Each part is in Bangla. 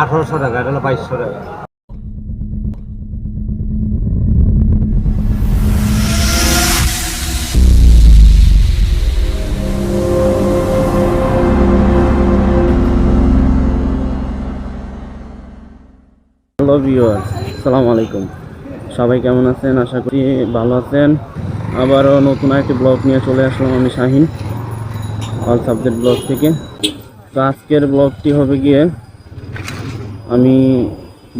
আঠারোশো টাকা এটা বাইশশো টাকা হ্যালো আসসালামু আলাইকুম সবাই কেমন আছেন? আশা করি ভালো আছেন। আবারও নতুন একটি ব্লগ নিয়ে চলে আসলাম আমি শাহিন। অল সাবজেক্ট ব্লগ থেকে। তো আজকের ব্লগটি হবে গিয়ে আমি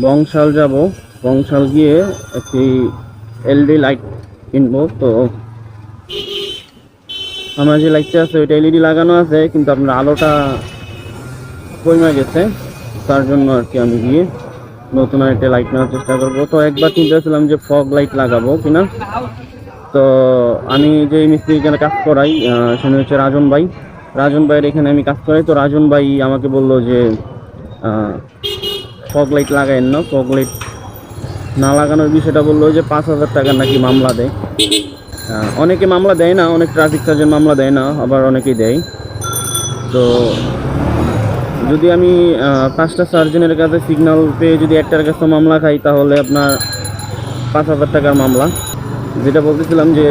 বংশাল যাব। বংশাল গিয়ে একটি এলডি লাইট কিনবো। তো আমার যে লাইটটা আছে, ওইটা এলইডি লাগানো আছে, কিন্তু আপনার আলোটা কমে গেছে। তার জন্য আর কি আমি গিয়ে নতুন একটা লাইট নেওয়ার চেষ্টা করব। তো একবার চিন্তা যে ফগ লাইট লাগাবো কিনা। তো আমি যে মিস্ত্রি কাজ করাই সেটা হচ্ছে রাজন ভাই। রাজন ভাইয়ের এখানে আমি কাজ করাই। তো রাজন ভাই আমাকে বলল যে ফগ লাইট লাগাইন না। ফগ লাইট না লাগানোর বিষয়টা বলল যে, পাঁচ হাজার টাকার নাকি মামলা দেয়। অনেকে মামলা দেয় না, অনেক ট্রাফিক চার্জের মামলা দেয় না, আবার অনেকেই দেয়। তো যদি আমি পাঁচটা সার্জনের কাছে সিগন্যাল পেয়ে যদি একটার কাছে মামলা খাই, তাহলে আপনার পাঁচ হাজার টাকার মামলা। যেটা বলতেছিলাম যে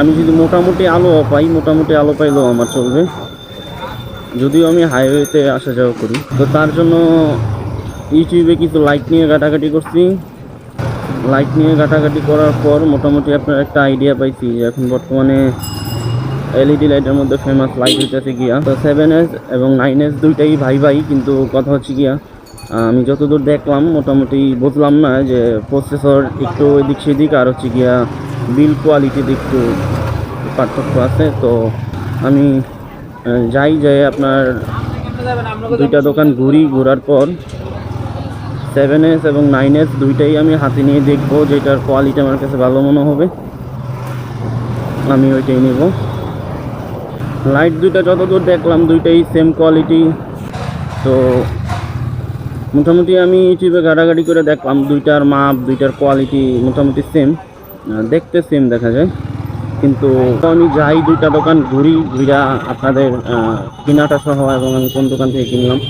আমি যদি মোটামুটি আলো পাই, মোটামুটি আলো পাইলেও আমার চলবে। যদিও আমি হাইওয়েতে আসা যাওয়া করি। তো তার জন্য ইউটিউবে কিছু লাইট নিয়ে ঘাটাঘাটি করছি। লাইট নিয়ে ঘাটাঘাটি করার পর মোটামুটি আপনার একটা আইডিয়া পাইছি যে এখন বর্তমানে এলইডি লাইটের মধ্যে ফেমাস লাইট হইতেছে গিয়া। তো সেভেন এস এবং নাইন এস দুইটাই ভাই ভাই, কিন্তু কথা হচ্ছে গিয়া আমি যতদূর দেখলাম, মোটামুটি বুঝলাম না যে প্রসেসর একটু এদিক সেদিক আর হচ্ছে গিয়া বিল কোয়ালিটিতে একটু পার্থক্য আছে, তো আমি যাই যাই আপনার দুইটা দোকান ঘুরি, ঘোরার পর সেভেন এস এবং নাইন এস দুইটাই আমি হাতে নিয়ে দেখব, যেটার কোয়ালিটি আমার কাছে ভালো মনে হবে। আমি ওইটাই নেব। লাইট দুইটা যতদূর দেখলাম, দুইটাই সেম কোয়ালিটি তো মোটামুটি আমি ইউটিউবে ঘাটাঘাটি করে দেখলাম, দুইটার মাপ, দুইটার কোয়ালিটি মোটামুটি সেম দেখতে সেম দেখা যায়। কিন্তু আমি যাই দুইটা দোকান ঘুরি ঘুরা আপনাদের কেনাটা সহ এবং আমি কোন দোকান থেকে কিনলাম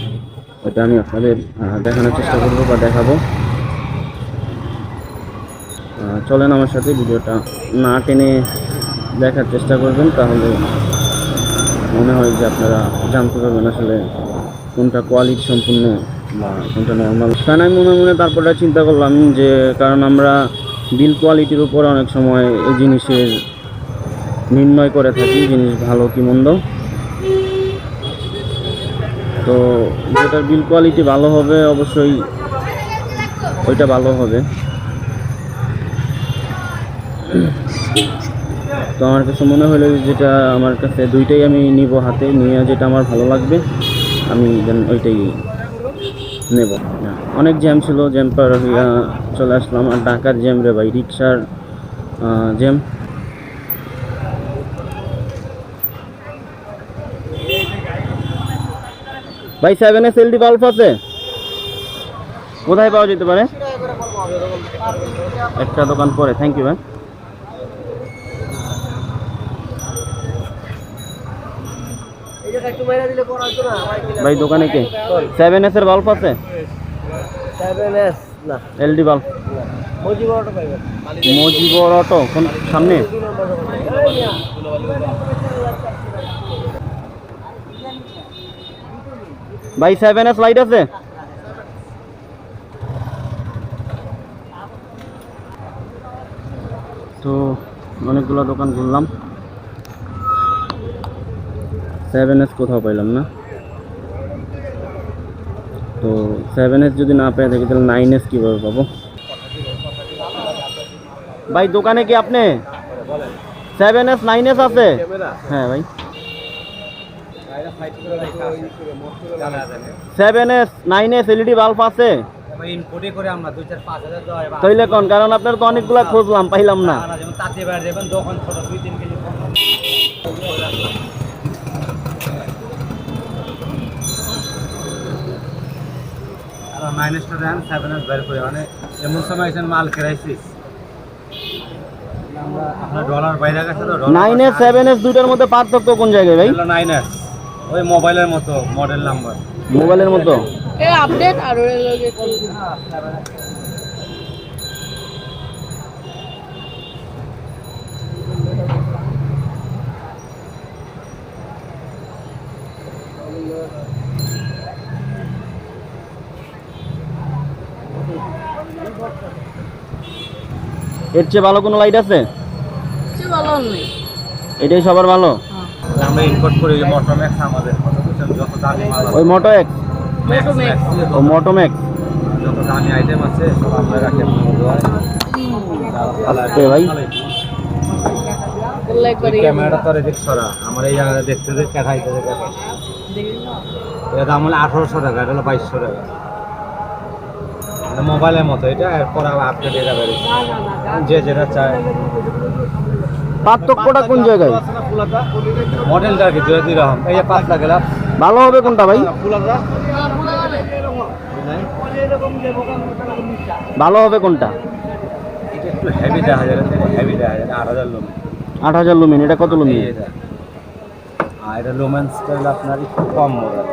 ওটা আমি আপনাদের দেখানোর চেষ্টা করব বা দেখাবো। চলেন আমার সাথে ভিডিওটা না টেনে দেখার চেষ্টা করবেন, তাহলে মনে হয় যে আপনারা জানতে পারবেন আসলে কোনটা কোয়ালিটি সম্পূর্ণ বা কোনটা নর্মাল কারণ আমি মনে মনে তারপরে চিন্তা করলাম যে, কারণ আমরা বিল কোয়ালিটির উপর অনেক সময় এই জিনিসের নির্ণয় করে থাকি, জিনিস ভালো কি মন্দ। তো যেটার বিল কোয়ালিটি ভালো হবে, অবশ্যই ওইটা ভালো হবে। তো আমার কাছে মনে হলো যেটা আমার কাছে দুইটাই আমি নিব হাতে, নিয়ে যেটা আমার ভালো লাগবে, আমি দেন ওইটাই নেব। অনেক জ্যাম ছিল, জ্যাম পার চলে আসলাম। আর ঢাকার জ্যাম রে ভাই রিক্সার জ্যাম। ভাই সেভেন এস এলডি বাল্ব আছে? কোথায় পাওয়া যেতে পারে? একটা দোকান পরে। থ্যাংক ইউ ভাই। ভাই দোকানে কে? সেভেন এস এর বাল্ব আছে? সেভেন এস না। LED bulb. মুজিবর অটো কোন সামনে? ভাই সেভেন এস লাইট আছে? তো অনেকগুলো দোকান ঘুরলাম। সেভেন এস কোথাও পাইলাম না। তো সেভেন এস যদি না পেয়ে থাকি তাহলে নাইন এস কীভাবে পাবো? ভাই দোকানে কি আপনি? সেভেন এস নাইন এস আছে? হ্যাঁ ভাই। Seven S nine S LED bulb আছে? তাইলে কোন? কারণ আপনার তো অনেকগুলা খুঁজলাম পাইলাম না। মাইনাসটা দেন সেভেন এস বের করে। মানে এমন সময় এসে মাল ক্রাইসিস আপনার ডলার বাইরে গেছে তো নাইন এস সেভেন এস মধ্যে পার্থক্য কোন জায়গায় ভাই? নাইন এস ওই মোবাইলের মতো মডেল নাম্বার মোবাইলের মতো? আপডেট আর এর চেয়ে ভালো কোনো লাইট আছে? সে ভালো নেই। এটাই সবার ভালো? আমরা ইম্পোর্ট করি যে মোটরম্যাক্স আমাদের। যত দামি মাল ওই ও মোটোম্যাক্স যত দামি আইটেম আছে সব আমরা রাখি। আস্তে ভাই। বললে একবার ক্যামেরাটা তো এদিক সরা। আমার এই জায়গাটা দেখতে যে দেখাইতে এটা দাম হলো আঠারোশো টাকা এটা হলো বাইশশো টাকা। মোবাইলের মতো এটা এরপর আপডেট এটা বেরিয়েছে যে যেটা চায়। পার্থক্যটা কোন জায়গায়? মডেলটা কি? দুই দুই রকম এই যে পাতলা গেলাম। ভালো হবে কোনটা ভাই? ভালো হবে কোনটা? একটু হেভি দেখা যায় হেভি দেখা যায়। আট হাজার লোম। আট হাজার লুমিন এটা কত লুমিন এটা আর এটা লোমেন্সটা আপনার একটু কম মডেল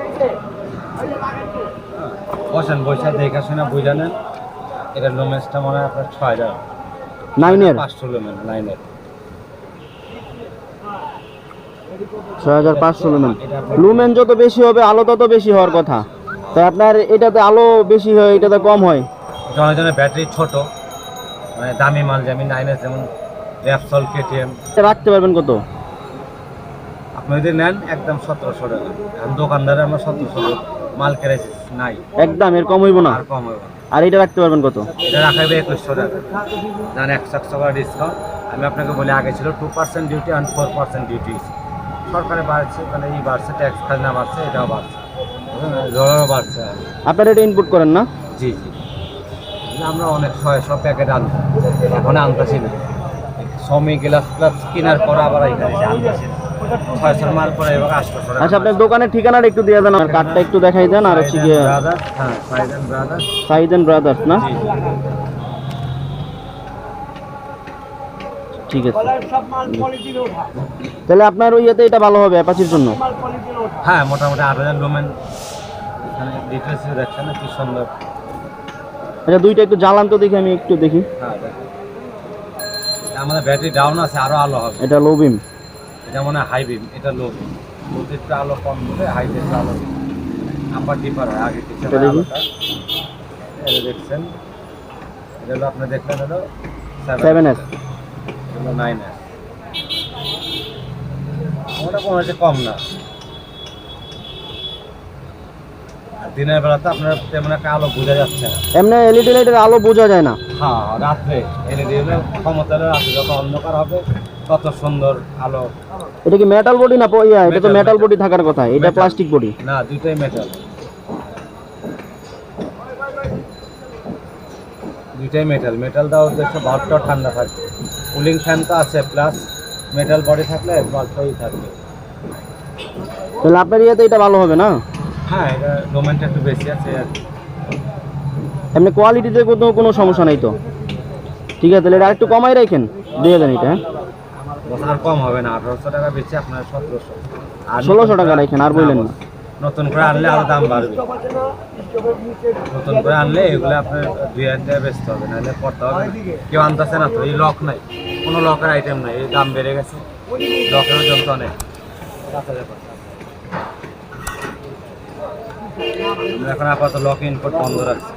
বসেন বৈশা দেখা শুনে বুঝে নেন। এটা লোমেন্সটা মনে হয় আপনার ছয় হাজার। নাইনের? পাঁচশো লোমেন লাইনের ছয় হাজার পাঁচশো লুমেন লুমেন যত বেশি হবে আলো তত বেশি হওয়ার কথা। তাই আপনার এটাতে আলো বেশি হয় এটাতে কম হয়। ব্যাটারি ছোট মানে দামি মাল যেমন নাইনের যেমন র্যাপসল কেটিএম এটা রাখতে পারবেন কত? আপনি যদি নেন একদম সতেরোশো টাকা। দোকানদারে আমরা সতেরোশো মাল কেড়েছি নাই। একদম এর কম হইব না? আর কম না। আর এটা রাখতে পারবেন কত? এটা রাখা হবে একুশশো টাকা। জান একশো একশো করে ডিসকাউন্ট আমি আপনাকে বলি আগে ছিল two percent duty and four percent duty সরকারে বাড়ছে মানে এই বাড়ছে ট্যাক্স খাজনা বাড়ছে এটাও বাড়ছে। জলও বাড়ছে। আপনারা এটা ইনপুট করেন না? জি জি। আমরা অনেক ছয় সব প্যাকেট আনতাম এখন আনতেছি না। সমি গ্লাস গ্লাস কেনার পর আবার এখানে আনতেছি না। ছয়শোর মাল পরে এবার আটশোশো আচ্ছা আপনার দোকানের ঠিকানাটা একটু দিয়ে দেন আর কার্ডটা একটু দেখাই দেন আর হচ্ছে গিয়ে ব্রাদার্স হ্যাঁ সাইদেন ব্রাদার্স। না? ঠিক আছে। তাহলে আপনার ওই ইয়েতে এটা ভালো হবে অ্যাপাচির জন্য? হ্যাঁ মোটামুটি আট হাজার লোমেন। এখানে ডিটেলস দেখছেন কি সুন্দর। আচ্ছা দুইটা একটু জ্বালান তো দেখি আমি একটু দেখি। হ্যাঁ আমাদের ব্যাটারি ডাউন আছে আরও আলো হবে। এটা লো বিম এটা মনে হয় হাই বিম এটা লো বিম আলো কম দিলে হাই বিমটা আলো আপার ডিপার হয় আগে পিছনে এটা দেখি। আলোটা। এটা দেখছেন। এটা হলো আপনি দেখলেন হলো সেভেন এস হলো নাইন এস ওটা কোনো হচ্ছে কম না। দিনের বেলাতে আপনার তেমন একটা আলো বোঝা যাচ্ছে না। এমনি এলইডি লাইটের আলো বোঝা যায় না। হ্যাঁ রাত্রে। এলইডি হলে ক্ষমতা রাত্রে যত অন্ধকার হবে তত সুন্দর আলো। এটা কি মেটাল বডি না ইয়া এটা তো মেটাল বডি থাকার কথা এটা প্লাস্টিক বডি না দুইটাই মেটাল দুইটাই মেটাল মেটাল দেওয়ার উদ্দেশ্য ভাবটাও ঠান্ডা থাকবে। কুলিং ফ্যান তো আছে প্লাস মেটাল বডি থাকলে বাল্বটাই থাকবে। তাহলে আপনার ইয়েতে এটা ভালো হবে না? হ্যাঁ এটা ডোমেনটা একটু বেশি আছে আর এমনি কোয়ালিটিতে কোনো কোনো সমস্যা নাই তো। ঠিক আছে তাহলে এটা একটু কমাই রাখেন দিয়ে দেন এটা হ্যাঁ? আর কম হবে না আঠারোশো টাকা বেশি আপনার সতেরোশো। আর 1600 টাকা রাখেন, আর বললেন না। নতুন করে আনলে আরও দাম বাড়বে। নতুন করে আনলে এগুলো আপনার দুই হাজার টাকা বেচতে হবে নাহলে পড়তে হবে না। কেউ আনতেছে না তো এই লক নাই। কোনো লকের আইটেম নাই এই দাম বেড়ে গেছে। যন্ত্র নেই। আমরা এখন আপাতত লক ইনপুট বন্ধ রাখছি।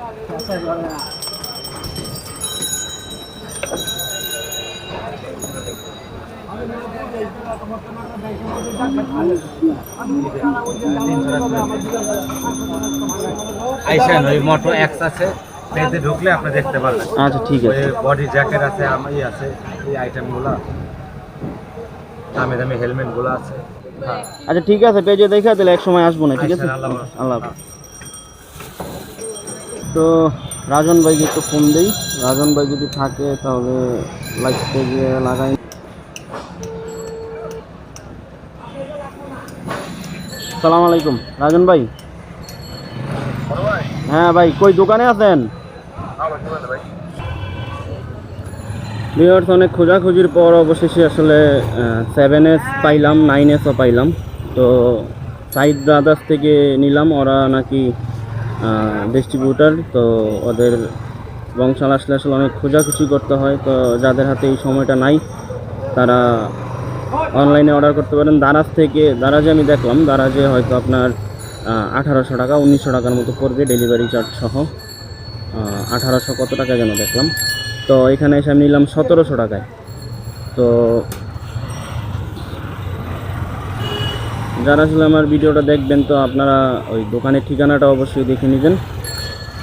আইসেন ওই মোটর এক্স আছে পেতে ঢুকলে আপনি দেখতে পারবেন। আচ্ছা ঠিক আছে। বডি জ্যাকেট আছে আমি আছে এই আইটেমগুলো দামি দামি হেলমেটগুলো আছে। আচ্ছা ঠিক আছে পেজে দেখে তাহলে এক সময় আসব না ঠিক আছে? আল্লাহ। তো রাজন ভাইকে একটু ফোন দিই। রাজন ভাই যদি থাকে তাহলে লাইক পেজে লাগাই। সালাম আলাইকুম। রাজন ভাই। হ্যাঁ ভাই, কই দোকানে আছেন? ভিউয়ার্স অনেক খোঁজাখুঁজির পর অবশেষে আসলে সেভেন এস পাইলাম নাইন এসও পাইলাম। তো সাইড ব্রাদার্স থেকে নিলাম, ওরা নাকি ডিস্ট্রিবিউটার তো ওদের বংশাল আসলে আসলে অনেক খোঁজাখুঁজি করতে হয়। তো যাদের হাতে এই সময়টা নাই, তারা অনলাইনে অর্ডার করতে পারেন। দারাজ থেকে, দারাজে আমি দেখলাম, দারাজে হয়তো আপনার আঠারোশো টাকা, উনিশশো টাকার মতো পড়বে ডেলিভারি চার্জ সহ। আঠারোশো কত টাকা যেন দেখলাম। তো এখানে এসে আমি নিলাম সতেরোশো টাকায়। তো যারা আসলে আমার ভিডিওটা দেখবেন, তো আপনারা ওই দোকানের ঠিকানাটা অবশ্যই দেখে নেবেন।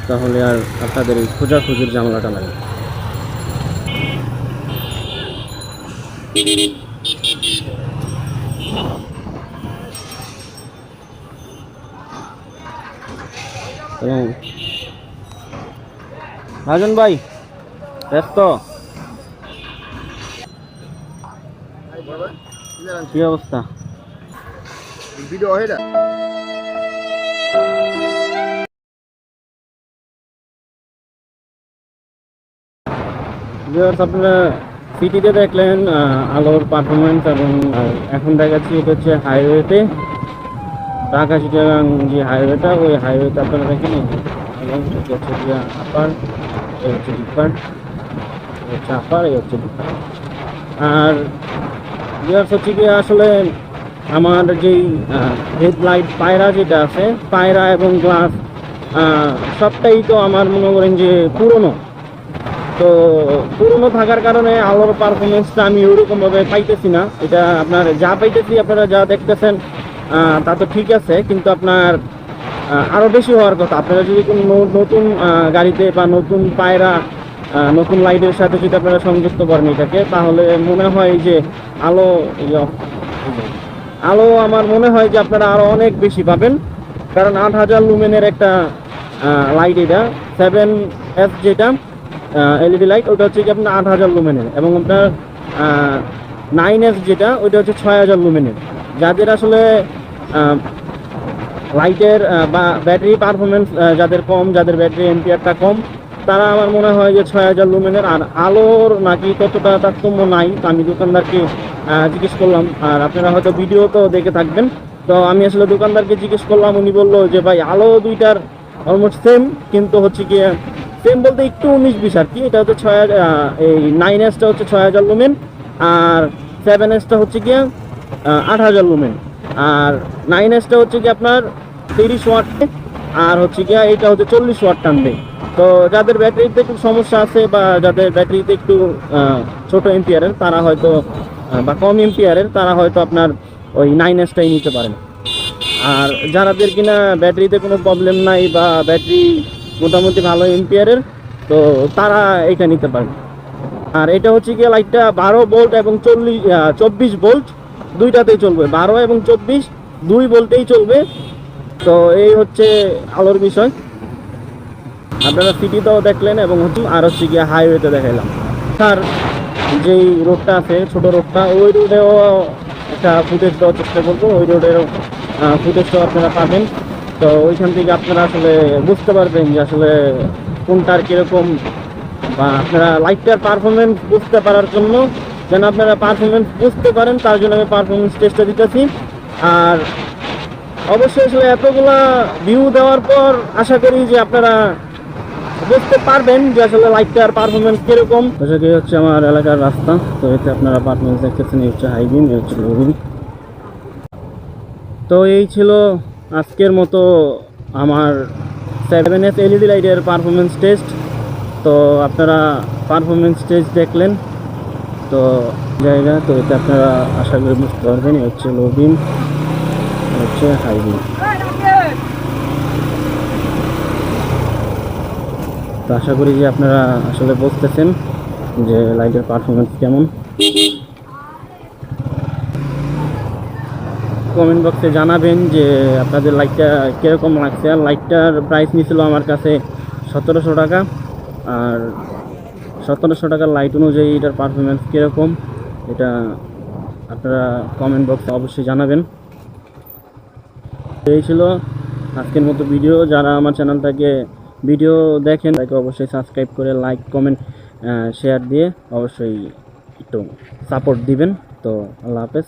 তাহলে আর আপনাদের এই খোঁজাখুঁজির জামলাটা লাগে রাজন ভাই, ব্যস্ত? কি অবস্থা? ভিডিও আপনারা সিটিতে দেখলেন আলোর পারফরমেন্স এবং এখন দেখাচ্ছি এটা হচ্ছে হাইওয়েতে ঢাকা চিটাগাং যে হাইওয়েটা, ওই হাইওয়েতে আপনারা দেখেন এবং এটা হচ্ছে আপার এই হচ্ছে ডিপার হচ্ছে আপার এই হচ্ছে ডিপার আর ভিউয়ার্স হচ্ছে গিয়ে আসলে আমার যেই হেডলাইট পায়রা যেটা আছে, পায়রা এবং গ্লাস সবটাই তো আমার মনে করেন যে পুরনো। তো পুরনো থাকার কারণে আলোর পারফরমেন্সটা আমি ওরকমভাবে পাইতেছি না। এটা আপনার যা পাইতেছি, আপনারা যা দেখতেছেন তা তো ঠিক আছে, কিন্তু আপনার আরও বেশি হওয়ার কথা। আপনারা যদি কোনো নতুন গাড়িতে বা নতুন পায়রা নতুন লাইটের সাথে যদি আপনারা সংযুক্ত করেন এটাকে, তাহলে মনে হয় যে আলো আলো আমার মনে হয় যে আপনারা আরও অনেক বেশি পাবেন। কারণ আট হাজার লুমেনের একটা লাইট এটা সেভেন এফ যেটা এলইডি লাইট ওটা হচ্ছে কি আপনার আট হাজার লুমেনের। এবং আপনার নাইন এফ যেটা, ওইটা হচ্ছে ছয় হাজার লুমেনের। যাদের আসলে লাইটের বা ব্যাটারি পারফরমেন্স যাদের কম যাদের ব্যাটারি এম্পিয়ারটা কম তারা আমার মনে হয় যে ছয় হাজার লুমেনের আর আলোর নাকি ততটা তারতম্য নাই তো আমি দোকানদারকে জিজ্ঞেস করলাম। আর আপনারা হয়তো ভিডিও তো দেখে থাকবেন। তো আমি আসলে দোকানদারকে জিজ্ঞেস করলাম উনি বলল যে ভাই আলো দুইটার অলমোস্ট সেম কিন্তু হচ্ছে কি সেম বলতে একটু উনিশ বিশ আর কি। এটা হচ্ছে ছয় হাজার, এই নাইন এসটা হচ্ছে ছয় হাজার লুমেন আর সেভেন এসটা হচ্ছে গিয়ে আট হাজার লুমেন আর নাইন এসটা হচ্ছে কি আপনার তিরিশ ওয়াট আর হচ্ছে গিয়া এটা হচ্ছে চল্লিশ ওয়াট টানবে তো যাদের ব্যাটারিতে একটু সমস্যা আছে বা যাদের ব্যাটারিতে একটু ছোট এম্পিয়ারের তারা হয়তো বা কম এম্পিয়ারের তারা হয়তো আপনার ওই নাইন এসটাই নিতে পারেন। আর যারাদের কিনা ব্যাটারিতে কোনো প্রবলেম নাই বা ব্যাটারি মোটামুটি ভালো এম্পিয়ারের তো তারা এটা নিতে পারেন। আর এটা হচ্ছে গিয়ে লাইটটা বারো ভোল্ট এবং চল্লিশ চব্বিশ ভোল্ট দুইটাতেই চলবে, বারো এবং চব্বিশ, দুই বলতেই চলবে। তো এই হচ্ছে আলোর বিষয়। আপনারা সিটিতেও দেখলেন এবং হচ্ছে আর হচ্ছে গিয়ে হাইওয়েতে দেখাইলাম। স্যার, যেই রোডটা আছে, ছোট রোডটা ওই রোডেও একটা ফুটেজ দেওয়ার চেষ্টা করব। ওই রোডেরও ফুটেজটাও আপনারা পাবেন। তো ওইখান থেকে আপনারা আসলে বুঝতে পারবেন যে আসলে কোনটার কীরকম বা আপনারা লাইটটার পারফরমেন্স বুঝতে পারার জন্য যেন আপনারা পারফরমেন্স বুঝতে পারেন, তার জন্য আমি পারফরমেন্স টেস্টটা দিতেছি। আর অবশ্যই আসলে এতগুলা ভিউ দেওয়ার পর আশা করি যে আপনারা বুঝতে পারবেন যে আসলে লাইটটার পারফরমেন্স কীরকম। সেটি হচ্ছে আমার এলাকার রাস্তা। তো এতে আপনারা পারফরমেন্স দেখতেছেন, এই হচ্ছে হাইবিম এই হচ্ছে লোবিম তো এই ছিল আজকের মতো আমার সেভেন এস এলইডি লাইটের পারফরমেন্স টেস্ট তো আপনারা পারফরমেন্স টেস্ট দেখলেন। তো জায়গা তো এতে আপনারা আশা করি বুঝতে পারবেন হচ্ছে লো বিম হচ্ছে হাই বিম তো আশা করি যে আপনারা আসলে বুঝতেছেন যে লাইটের পারফরমেন্স কেমন। কমেন্ট বক্সে জানাবেন যে আপনাদের লাইটটা কীরকম লাগছে। আর লাইটটার প্রাইস নিয়েছিল আমার কাছে সতেরোশো টাকা, আর সতেরোশো টাকার লাইট অনুযায়ী এটার পারফরমেন্স কীরকম, এটা আপনারা কমেন্ট বক্সে অবশ্যই জানাবেন। এই ছিল আজকের মতো ভিডিও যারা আমার চ্যানেলটাকে ভিডিও দেখেন তাকে অবশ্যই সাবস্ক্রাইব করে লাইক কমেন্ট শেয়ার দিয়ে অবশ্যই একটু সাপোর্ট দিবেন। তো আল্লাহ হাফেজ।